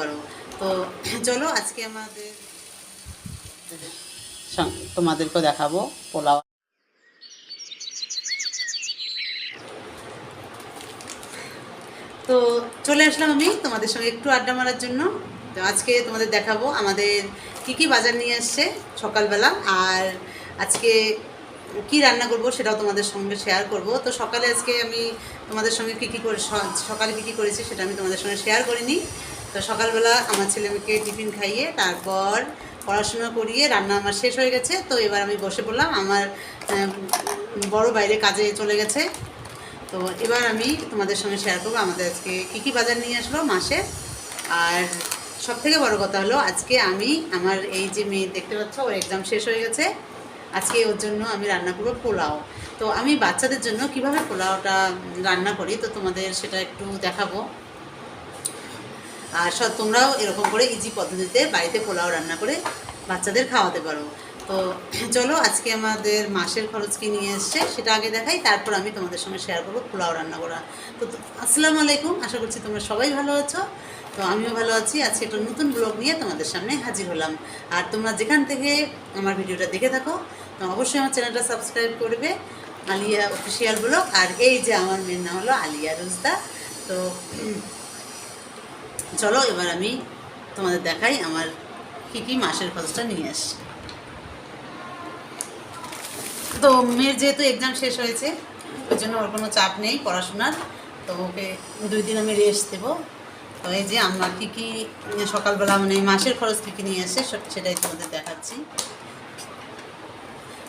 পারো তো চলো আজকে আমাদের তোমাদেরকেও দেখাবো পোলাও। তো চলে আসলাম আমি তোমাদের সঙ্গে একটু আড্ডা মারার জন্য। তো আজকে তোমাদের দেখাবো আমাদের কি কি বাজার নিয়ে এসছে সকালবেলা আর আজকে কি রান্না করব সেটাও তোমাদের সঙ্গে শেয়ার করব। তো সকালে আজকে আমি তোমাদের সঙ্গে কী কী করে সকালে কী কী করেছি সেটা আমি তোমাদের সঙ্গে শেয়ার করিনি। তো সকালবেলা আমার ছেলে মেয়েকে টিফিন খাইয়ে তারপর পড়াশোনা করিয়ে রান্না আমার শেষ হয়ে গেছে। তো এবার আমি বসে পড়লাম। আমার বড় বাইরে কাজে চলে গেছে। তো এবার আমি তোমাদের সঙ্গে শেয়ার করব আমাদের আজকে কী কী বাজার নিয়ে আসলো মাসে। আর সব থেকে বড় কথা হলো, আজকে আমি, আমার এই যে মেয়ে দেখতে পাচ্ছ, ওর এক্সাম শেষ হয়ে গেছে। আজকে ওর জন্য আমি রান্না করব পোলাও। তো আমি বাচ্চাদের জন্য কীভাবে পোলাওটা রান্না করি, তো তোমাদের সেটা একটু দেখাবো। আর সব তোমরাও এরকম করে ইজি পদ্ধতিতে বাড়িতে পোলাও রান্না করে বাচ্চাদের খাওয়াতে পারো। তো চলো আজকে আমাদের মাসের খরচ কি নিয়ে এসছে সেটা আগে দেখাই, তারপর আমি তোমাদের সঙ্গে শেয়ার করব পোলাও রান্না করা। তো আসসালামু আলাইকুম, আশা করছি তোমরা সবাই ভালো আছো। তো আমিও ভালো আছি, আজকে একটা নতুন ব্লগ নিয়ে তোমাদের সামনে হাজির হলাম। আর তোমরা যেখান থেকে আমার ভিডিওটা দেখে থাকো, তো অবশ্যই আমার চ্যানেলটা সাবস্ক্রাইব করবে, আলিয়া অফিসিয়াল ব্লগ আর এই যে আমার মেয়ের নাম হলো আলিয়া রুজদা। তো চলো, এবার আমি তোমাদের দেখাই আমার কী কী মাসের খরচটা নিয়ে আসি তো মেয়ের যেহেতু এক্সাম শেষ হয়েছে, ওই জন্য ওর কোনো চাপ নেই পড়াশোনার। তো ওকে দুই দিন আমি রেস্ট দেবো। তো এই যে আমরা কী কী সকালবেলা মানে মাসের খরচ কী কী নিয়ে আসে সেটাই তোমাদের দেখাচ্ছি।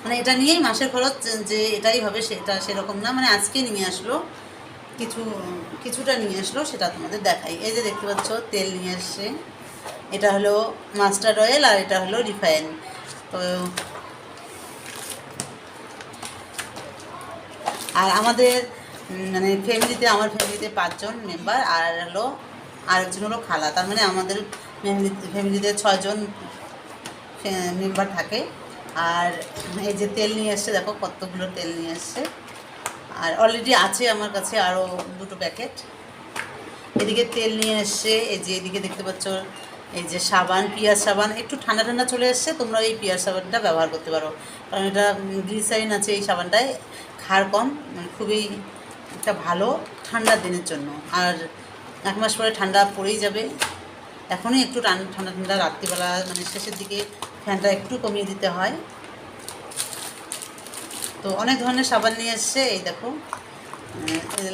মানে এটা নিয়েই মাসের খরচ যে এটাই হবে সেটা সেরকম না। মানে আজকে নিয়ে আসলো কিছু, কিছুটা নিয়ে আসলো, সেটা তোমাদের দেখাই। এই যে দেখতে পাচ্ছ, তেল নিয়ে আসছে। এটা হলো মাস্টার্ড অয়েল আর এটা হলো রিফাইন। তো আর আমাদের মানে ফ্যামিলিতে, আমার ফ্যামিলিতে পাঁচজন মেম্বার, আর হলো আরেকজন হলো খালা। তার মানে আমাদের ফ্যামিলিতে ফ্যামিলিতে ছয়জন মেম্বার থাকে। আর এই যে তেল নিয়ে আসছে, দেখো কতগুলো তেল নিয়ে এসছে আর অলরেডি আছে আমার কাছে আরও দুটো প্যাকেট এদিকে তেল নিয়ে এসছে, এই যে এদিকে দেখতে পাচ্ছ, এই যে সাবান, পিঁয়াজ সাবান, একটু ঠান্ডা ঠান্ডা চলে এসছে, তোমরা এই পিঁয়াজ সাবানটা ব্যবহার করতে পারো। কারণ এটা গ্লিসারিন আছে এই সাবানটায় খার কম মানে খুবই একটা ভালো ঠান্ডার দিনের জন্য। আর এক মাস পরে ঠান্ডা পড়েই যাবে। এখনই একটু ঠান্ডা ঠান্ডা রাত্রিবেলা মানে শেষের দিকে ফ্যানটা একটু কমিয়ে দিতে হয়। তো অনেক ধরনের সাবান নিয়ে এসছে এই দেখো।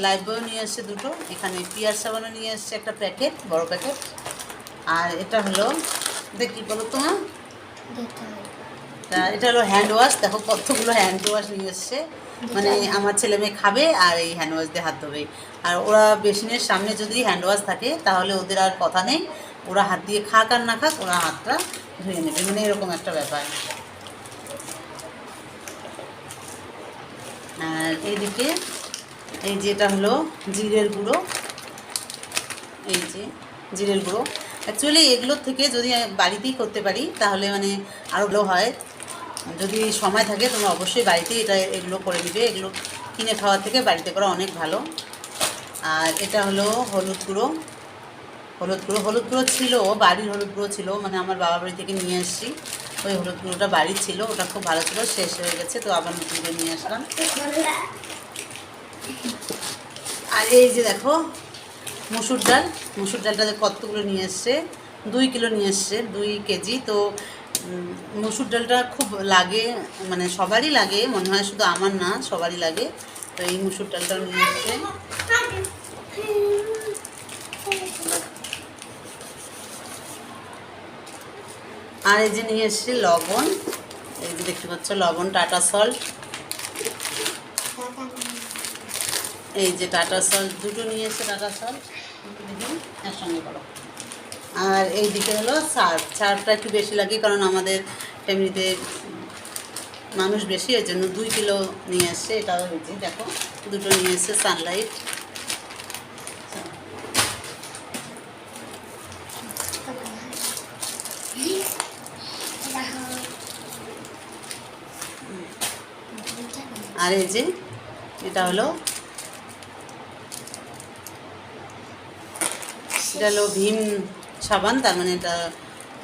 লাইফ বয় নিয়ে এসছে দুটো এখানে পিয়ার সাবানও নিয়ে এসছে একটা প্যাকেট বড় প্যাকেট। আর এটা হলো এটা কী বলো তোমার তা এটা হলো হ্যান্ড ওয়াশ দেখো কতগুলো হ্যান্ড ওয়াশ নিয়ে এসছে। মানে আমার ছেলে মেয়ে খাবে আর এই হ্যান্ড ওয়াশ দিয়ে হাত ধোবে। আর ওরা বেসিনের সামনে যদি হ্যান্ড ওয়াশ থাকে তাহলে ওদের আর কথা নেই। ওরা হাত দিয়ে খাক আর না খাক ওরা হাতটা ধুয়ে নেবে। মানে এরকম একটা ব্যাপার। আর এদিকে এই যেটা হলো জিরের গুঁড়ো, এই যে জিরের গুঁড়ো। অ্যাকচুয়ালি এগুলোর থেকে যদি বাড়িতেই করতে পারি, তাহলে মানে আরও হয়। যদি সময় থাকে, তোমরা অবশ্যই বাড়িতেই এটা এগুলো করে দিবে এগুলো কিনে খাওয়ার থেকে বাড়িতে করা অনেক ভালো। আর এটা হলো হলুদ গুঁড়ো। হলুদ গুঁড়ো হলুদ গুঁড়ো ছিল, বাড়ির হলুদ গুঁড়ো ছিল মানে আমার বাবা বাড়ি থেকে নিয়ে এসেছি। ওই হলুদ গুঁড়োটা বাড়ির ছিল, ওটা খুব ভালো ছিল, শেষ হয়ে গেছে, তো আবার নতুন করে নিয়ে আসলাম। আর এই যে দেখো, মুসুর ডাল, মুসুর ডালটা যে কতগুলো নিয়ে এসছে, দুই কিলো নিয়ে এসছে, দুই কেজি, তো মুসুর ডালটা খুব লাগে মানে সবারই লাগে, মনে হয় শুধু আমার না, সবারই লাগে, তো এই মুসুর ডালটা নিয়ে এসছে। আর এই যে নিয়ে এসছে লবণ। এই যে দেখতে পাচ্ছ, লবণ, টাটা সল্ট। এই যে টাটা সল্ট, দুটো নিয়ে এসে টাটা সল্ট। একসঙ্গে করো। আর এই দিকে হলো সার্ফ। সার্ফটা একটু বেশি লাগে, কারণ আমাদের ফ্যামিলিতে মানুষ বেশি, এর জন্য দুই কিলো নিয়ে এসছে এটাও হয়েছে দেখো, দুটো নিয়ে এসছে সানলাইট। আর এই যে, এটা হলো এটা হলো ভীম সাবান, তার মানে এটা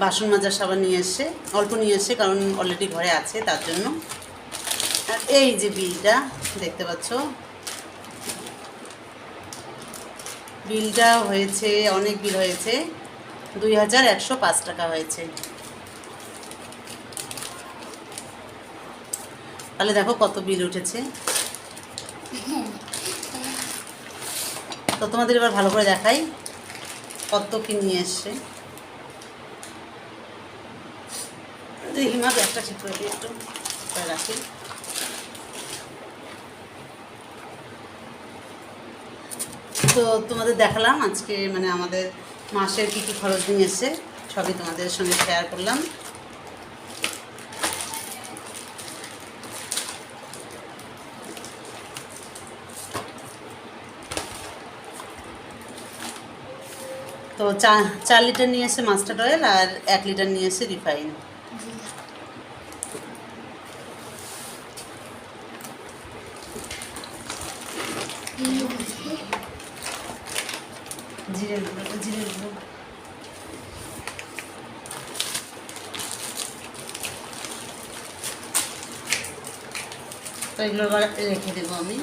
বাসন মাজার সাবান নিয়ে এসছে, অল্প নিয়ে এসছে কারণ অলরেডি ঘরে আছে তার জন্য। আর এই যে বিলটা, দেখতে পাচ্ছ? বিলটা হয়েছে, অনেক বিল হয়েছে, দুই হাজার একশো পাঁচ টাকা হয়েছে। তাহলে দেখো কত বিল উঠেছে। তো তোমাদের এবার ভালো করে দেখাই কত কি নিয়ে দিই একটু রাখি। তো তোমাদের দেখালাম আজকে মানে আমাদের মাসের কী কী খরচ নিয়ে এসছে, সবই তোমাদের সঙ্গে শেয়ার করলাম। তো চা, চার লিটার নিয়ে এসে মাস্টার্ড অয়েল আর এক লিটার নিয়ে এসে রিফাইন জিরে জিরে তো এগুলো রেখে দেবো আমি।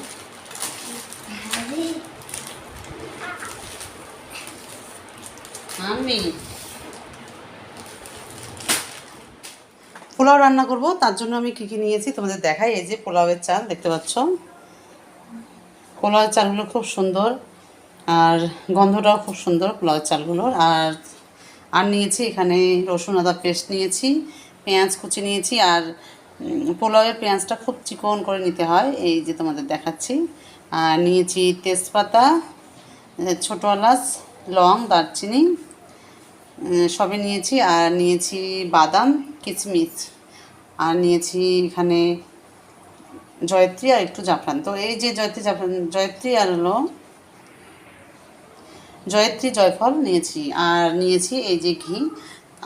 আমি। পোলাও রান্না করব, তার জন্য আমি কী কী নিয়েছি তোমাদের দেখাই। এই যে পোলাওয়ের চাল, দেখতে পাচ্ছ? পোলাওয়ের চালগুলো খুব সুন্দর, আর গন্ধটাও খুব সুন্দর পোলাওয়ের চালগুলোর। আর আর নিয়েছি এখানে রসুন, আদা পেস্ট নিয়েছি, পেঁয়াজ কুচি নিয়েছি, আর পোলাওয়ের পেঁয়াজটা খুব চিকন করে নিতে হয়, এই যে তোমাদের দেখাচ্ছি। আর নিয়েছি তেজপাতা ছোটো এলাচ, লং, দারচিনি সবই নিয়েছি। আর নিয়েছি বাদাম কিচমিচ আর নিয়েছি এখানে জয়ত্রী আর একটু জাফরান। তো এই যে জয়ত্রী, জাফরান, জয়ত্রী আর হলো জয়ত্রী জয়ফল নিয়েছি। আর নিয়েছি এই যে ঘি।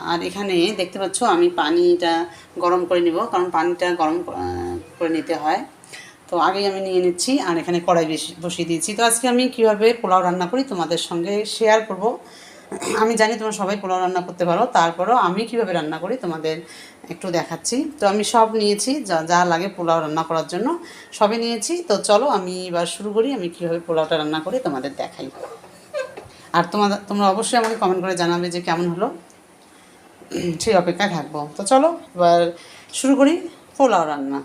আর এখানে দেখতে পাচ্ছ আমি পানিটা গরম করে নিব, কারণ পানিটা গরম করে নিতে হয়। তো আগেই আমি নিয়ে নিচ্ছি, আর এখানে কড়াই বসিয়ে দিয়েছি। তো আজকে আমি কীভাবে পোলাও রান্না করি তোমাদের সঙ্গে শেয়ার করব। আমি জানি তোমরা সবাই পোলাও রান্না করতে পারো, তারপরও আমি কীভাবে রান্না করি তোমাদের একটু দেখাচ্ছি। তো আমি সব নিয়েছি, যা যা লাগে পোলাও রান্না করার জন্য সবই নিয়েছি। তো চলো আমি এবার শুরু করি, আমি কীভাবে পোলাওটা রান্না করি তোমাদের দেখাই। আর তোমাদের তোমরা অবশ্যই আমাকে কমেন্ট করে জানাবে যে কেমন হলো। সেই অপেক্ষায় থাকব। তো চলো এবার শুরু করি পোলাও রান্না।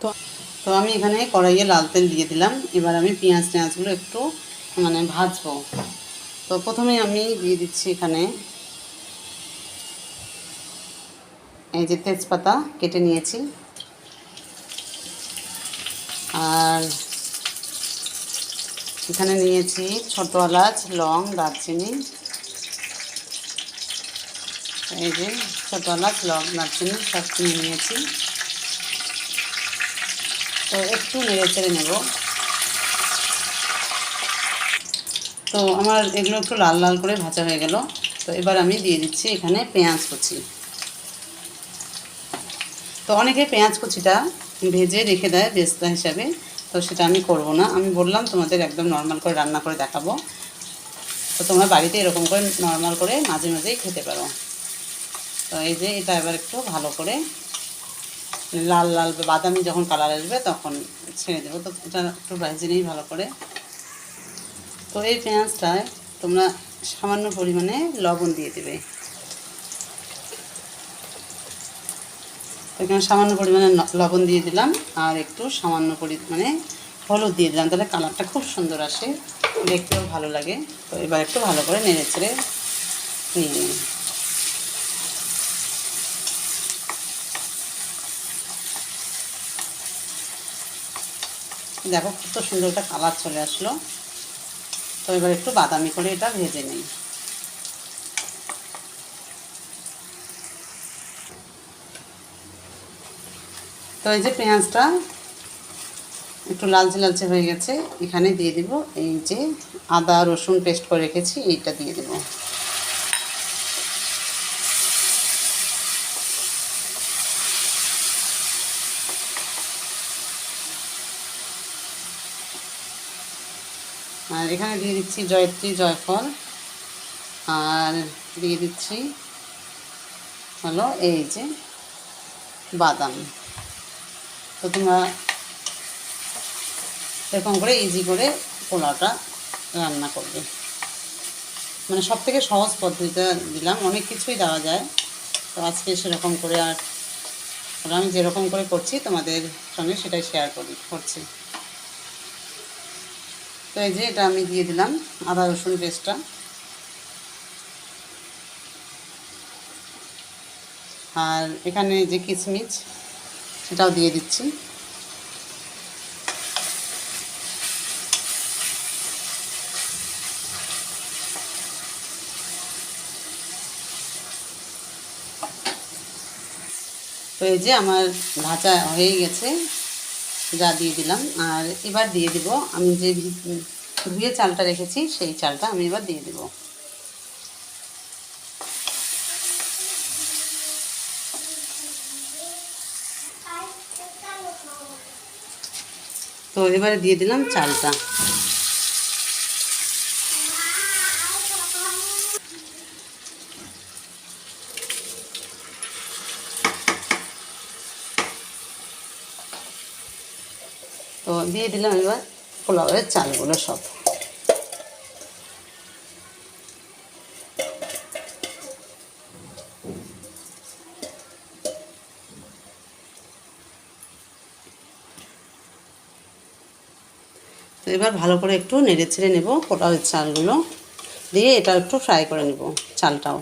তো তো আমি এখানে কড়াইয়ে লাল তেল দিয়ে দিলাম। এবার আমি পেঁয়াজ টেঁয়াজগুলো একটু মানে ভাজবো। তো প্রথমে আমি দিয়ে দিচ্ছি এখানে এই যে তেজপাতা কেটে নিয়েছি। আর এখানে নিয়েছি ছোটো এলাচ, লং, দারচিনি। এই যে ছোটো এলাচ, লং, দারচিনি সব কিনে নিয়েছি। তো একটু নেড়ে চেড়ে নেব। তো আমার এগুলো একটু লাল লাল করে ভাজা হয়ে গেল। তো এবার আমি দিয়ে দিচ্ছি এখানে পেঁয়াজ কুচি। তো অনেকে পেঁয়াজ কুচিটা ভেজে রেখে দেয় বেস্তা হিসাবে, তো সেটা আমি করব না। আমি বললাম তোমাদের একদম নর্মাল করে রান্না করে দেখাবো। তো তোমরা বাড়িতে এরকম করে নর্মাল করে মাঝে মাঝেই খেতে পারো। তো এই যে এটা এবার একটু ভালো করে লাল লাল বাদামি যখন কালার আসবে তখন ছেড়ে দেবো। তো এটা একটু নিই ভালো করে। তো এই পেঁয়াজটায় তোমরা সামান্য পরিমাণে লবণ দিয়ে দেবে। এখানে সামান্য পরিমাণে লবণ দিয়ে দিলাম আর একটু সামান্য পরিমাণে হলুদ দিয়ে দিলাম। তাহলে কালারটা খুব সুন্দর আসে, দেখতেও ভালো লাগে। তো এবার একটু ভালো করে নেড়ে চেড়ে নিয়ে নিই। দেখো কত সুন্দর একটা কালার চলে আসলো। তো এবার একটু বাদামি করে এটা ভেজে নিই। তো এই যে পেঁয়াজটা একটু লালচে লালচে হয়ে গেছে, এখানে দিয়ে দিব এই যে আদা রসুন পেস্ট করে রেখেছি, এইটা দিয়ে দেব। এখানে দিয়ে দিচ্ছি জয়ত্রী, জয়ফল। আর দিয়ে দিচ্ছি হলো এই যে বাদাম। তো তোমরা এরকম করে ইজি করে পোলাওটা রান্না করবে। মানে সব থেকে সহজ পদ্ধতিটা দিলাম, অনেক কিছুই দেওয়া যায়। তো আজকে সেরকম করে আর আমি যেরকম করে করছি তোমাদের সঙ্গে সেটাই শেয়ার করি, করছি। তো এই যে এটা আমি দিয়ে দিলাম আদা রসুন পেস্টটা। আর এখানে যে কিশমিশ সেটাও দিয়ে দিচ্ছি। তো এই যে আমার ভাজা হয়ে গেছে। যা দিয়ে দিলাম। আর এবার দিয়ে দিব, আমি যে ধুয়ে চালটা রেখেছি, সেই চালটা আমি এবার দিয়ে দেব। তো এবারে দিয়ে দিলাম চালটা। তো দিয়ে দিলাম এবার পোলাওয়ের চালগুলো সব। তো এবার ভালো করে একটু নেড়ে ছেড়ে নেব পোলাওয়ের চালগুলো। দিয়ে এটা একটু ফ্রাই করে নেব চালটাও।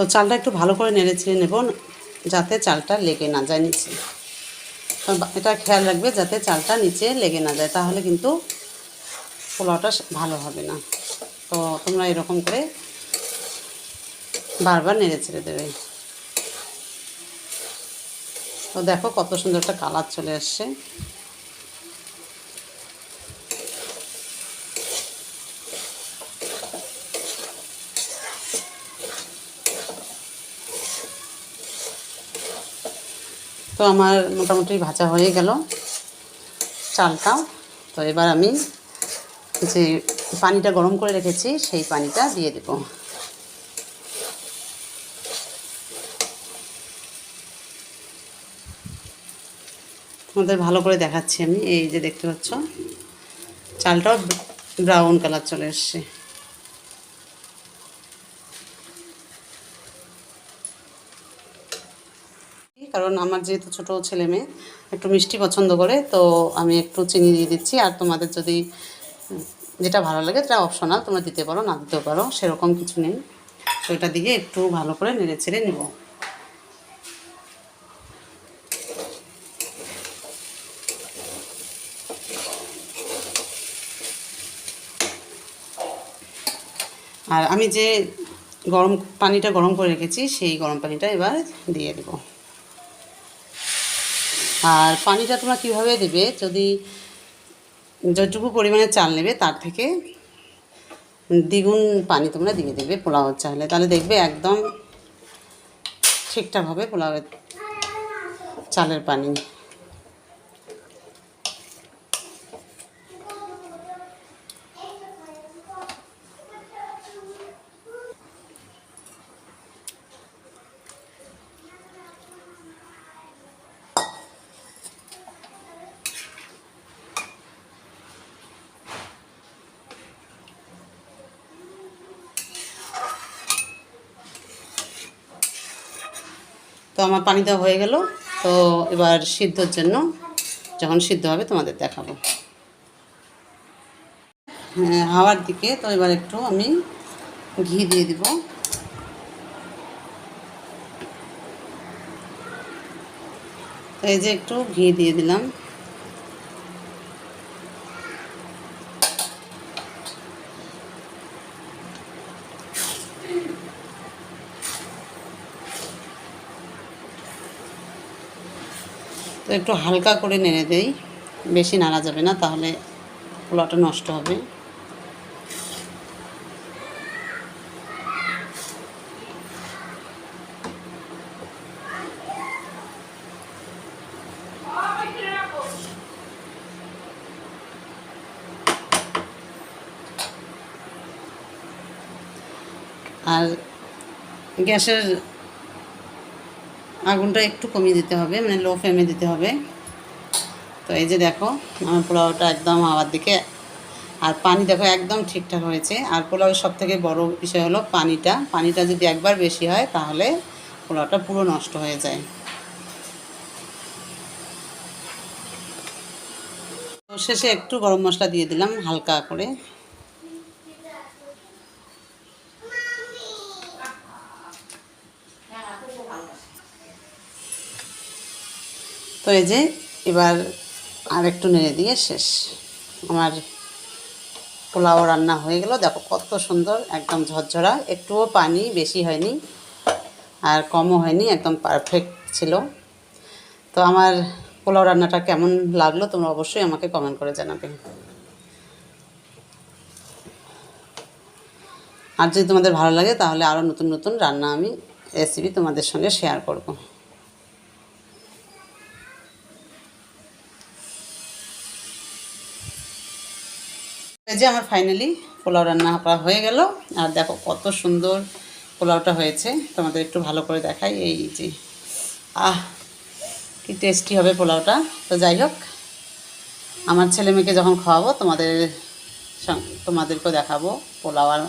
তো চালটা একটু ভালো করে নেড়ে ছেড়ে নেব, যাতে চালটা লেগে না যায় নিচে। এটা খেয়াল রাখবে যাতে চালটা নিচে লেগে না যায়, তাহলে কিন্তু পোলাওটা ভালো হবে না। তো তোমরা এরকম করে বারবার নেড়ে ছেড়ে দেবে। তো দেখো কত সুন্দর একটা কালার চলে আসছে। তো আমার মোটামুটি ভাজা হয়ে গেল চালটাও তো এবার আমি যে পানিটা গরম করে রেখেছি, সেই পানিটা দিয়ে দেব। তোমাদের ভালো করে দেখাচ্ছি আমি, এই যে দেখতে পাচ্ছ, চালটাও ব্রাউন কালার চলে এসছে। কারণ আমার যেহেতু ছোটো ছেলে মেয়ে, একটু মিষ্টি পছন্দ করে, তো আমি একটু চিনি দিয়ে দিচ্ছি। আর তোমাদের যদি, যেটা ভালো লাগে সেটা অপশনাল তোমরা দিতে পারো, না দিতেও পারো, সেরকম কিছু নেই। তো এটা দিয়ে একটু ভালো করে নেড়ে ছেড়ে নেব। আর আমি যে গরম পানিটা গরম করে রেখেছি, সেই গরম পানিটা এবার দিয়ে দেবো। আর পানিটা তোমরা কীভাবে দেবে? যদি যতটুকু পরিমাণে চাল নেবে, তার থেকে দ্বিগুণ পানি তোমরা দিয়ে দেবে পোলাও চালে। তাহলে দেখবে একদম ঠিকঠাকভাবে পোলাও পোলাওয়ের চালের পানি। আমার পানি দেওয়া হয়ে গেল, তো এবার সিদ্ধর জন্য যখন সিদ্ধ হবে তোমাদের দেখাবো। হ্যাঁ হাওয়ার দিকে, তো এবার একটু আমি ঘি দিয়ে দিব। এই যে একটু ঘি দিয়ে দিলাম। তো একটু হালকা করে নেড়ে দেই। বেশি নাড়া যাবে না, তাহলে পোলাওটা নষ্ট হবে। আর গ্যাসের আগুনটা একটু কমিয়ে দিতে হবে মানে লো ফ্লেমে দিতে হবে। তো এই যে দেখো, আমার পোলাওটা একদম হাওয়ার দিকে। আর পানি দেখো একদম ঠিকঠাক হয়েছে। আর পোলাওয়ের সব থেকে বড় বিষয় হলো পানিটা। পানিটা যদি একবার বেশি হয়, তাহলে পোলাওটা পুরো নষ্ট হয়ে যায়। শেষে একটু গরম মশলা দিয়ে দিলাম হালকা করে। এই যে এবার আর একটু নেড়ে দিয়ে শেষ। আমার পোলাও রান্না হয়ে গেল। দেখো কত সুন্দর, একদম ঝরঝরা। একটুও পানি বেশি হয়নি আর কমও হয়নি, একদম পারফেক্ট ছিল। তো আমার পোলাও রান্নাটা কেমন লাগল তোমরা অবশ্যই আমাকে কমেন্ট করে জানাবে। আর যদি তোমাদের ভালো লাগে তাহলে আরও নতুন নতুন রান্না আমি রেসিপি তোমাদের সঙ্গে শেয়ার করব। যে আমার ফাইনালি পোলাও রান্না করা হয়ে গেল। আর দেখো কত সুন্দর পোলাওটা হয়েছে। তোমাদের একটু ভালো করে দেখাই। এই যে, আহ, কি টেস্টি হবে পোলাওটা। তো যাই হোক, আমার ছেলে মেয়েকে যখন খাওয়াবো, তোমাদের তোমাদেরকেও দেখাবো পোলাও আর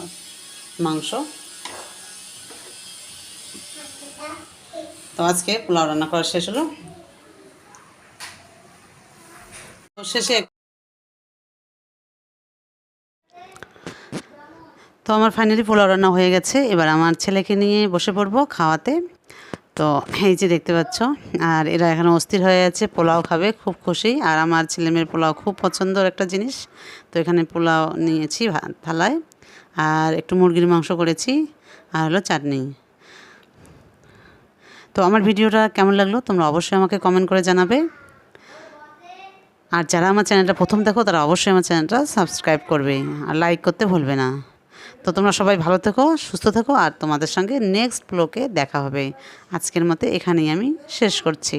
মাংস। তো আজকে পোলাও রান্না করা শেষ হলো। শেষে তো আমার ফাইনালি পোলাও রান্না হয়ে গেছে। এবার আমার ছেলেকে নিয়ে বসে পড়ব খাওয়াতে। তো এই যে দেখতে পাচ্ছ, আর এরা এখানে অস্থির হয়ে আছে, পোলাও খাবে, খুব খুশি। আর আমার ছেলেমেয়ের পোলাও খুব পছন্দর একটা জিনিস। তো এখানে পোলাও নিয়েছি থালায়। আর একটু মুরগির মাংস করেছি, আর হলো চাটনি। তো আমার ভিডিওটা কেমন লাগল, তোমরা অবশ্যই আমাকে কমেন্ট করে জানাবে। আর যারা আমার চ্যানেলটা প্রথম দেখো, তারা অবশ্যই আমার চ্যানেলটা সাবস্ক্রাইব করবে। আর লাইক করতে ভুলবে না। তো তোমরা সবাই ভালো থেকো, সুস্থ থেকো, আর তোমাদের সঙ্গে নেক্সট ব্লকে দেখা হবে। আজকের মতো এখানেই আমি শেষ করছি।